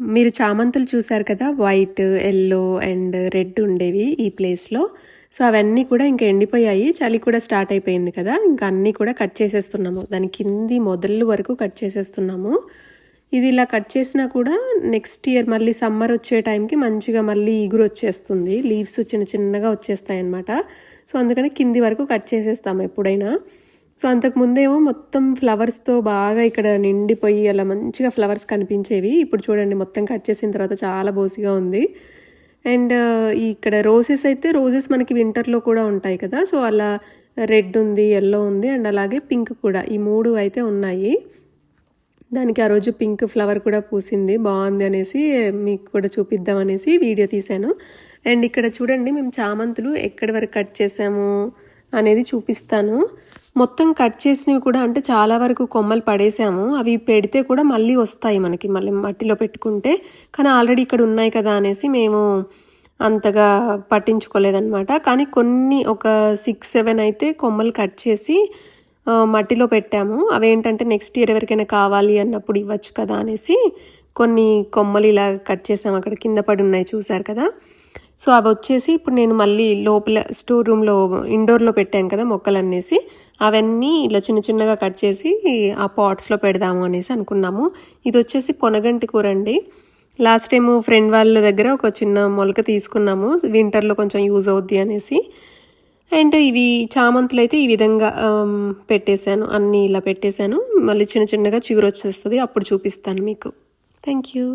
మీరు చామంతులు చూసారు కదా వైట్ ఎల్లో అండ్ రెడ్ ఉండేవి ఈ ప్లేస్లో సో అవన్నీ కూడా ఇంకా ఎండిపోయాయి. చలి కూడా స్టార్ట్ అయిపోయింది కదా. ఇంకా అన్నీ కూడా కట్ చేసేస్తున్నాము. దాని కింది మొదళ్ళు వరకు కట్ చేసేస్తున్నాము. ఇది ఇలా కట్ చేసినా కూడా నెక్స్ట్ ఇయర్ మళ్ళీ సమ్మర్ వచ్చే టైంకి మంచిగా మళ్ళీ ఈగురు వచ్చేస్తుంది. లీవ్స్ చిన్న చిన్నగా వచ్చేస్తాయి అన్నమాట సో అందుకని కింది వరకు కట్ చేసేస్తాము ఎప్పుడైనా. సో అంతకు ముందేమో మొత్తం ఫ్లవర్స్తో బాగా ఇక్కడ నిండిపోయి అలా మంచిగా ఫ్లవర్స్ కనిపించేవి. ఇప్పుడు చూడండి మొత్తం కట్ చేసిన తర్వాత చాలా బోసిగా ఉంది. అండ్ ఇక్కడ రోజెస్ అయితే రోజెస్ మనకి వింటర్లో కూడా ఉంటాయి కదా. సో అలా రెడ్ ఉంది ఎల్లో ఉంది అండ్ అలాగే పింక్ కూడా. ఈ మూడు అయితే ఉన్నాయి. దానికి ఆ రోజు పింక్ ఫ్లవర్ కూడా పూసింది. బాగుంది అనేసి మీకు కూడా చూపిద్దాం అనేసి వీడియో తీశాను. అండ్ ఇక్కడ చూడండి మేము చామంతులు ఎక్కడి వరకు కట్ చేసాము? అనేది చూపిస్తాను. మొత్తం కట్ చేసినవి కూడా అంటే చాలా వరకు కొమ్మలు పడేసాము. అవి పెడితే కూడా మళ్ళీ వస్తాయి మనకి మళ్ళీ మట్టిలో పెట్టుకుంటే. కానీ ఆల్రెడీ ఇక్కడ ఉన్నాయి కదా అనేసి మేము అంతగా పట్టించుకోలేదన్నమాట. కానీ కొన్ని ఒక సిక్స్ సెవెన్ అయితే కొమ్మలు కట్ చేసి మట్టిలో పెట్టాము. అవేంటంటే నెక్స్ట్ ఇయర్ ఎవరికైనా కావాలి అన్నప్పుడు ఇవ్వచ్చు కదా అనేసి కొన్ని కొమ్మలు ఇలా కట్ చేసాము. అక్కడ కింద పడి ఉన్నాయి చూసారు కదా? సో అవి వచ్చేసి ఇప్పుడు నేను మళ్ళీ లోపల స్టోర్ రూమ్లో ఇండోర్లో పెట్టాను కదా మొక్కలు అనేసి అవన్నీ ఇలా చిన్న చిన్నగా కట్ చేసి ఆ పాట్స్లో పెడదాము అనేసి అనుకున్నాము. ఇది వచ్చేసి పొనగంటి కూర అండి లాస్ట్ టైం ఫ్రెండ్ వాళ్ళ దగ్గర ఒక చిన్న మొలక తీసుకున్నాము వింటర్లో కొంచెం యూజ్ అవుద్ది అనేసి. అండ్ ఇవి చామంతులు అయితే ఈ విధంగా పెట్టేశాను అన్నీ ఇలా పెట్టేశాను. మళ్ళీ చిన్న చిన్నగా చిగురు వచ్చేస్తుంది అప్పుడు చూపిస్తాను మీకు. Thank you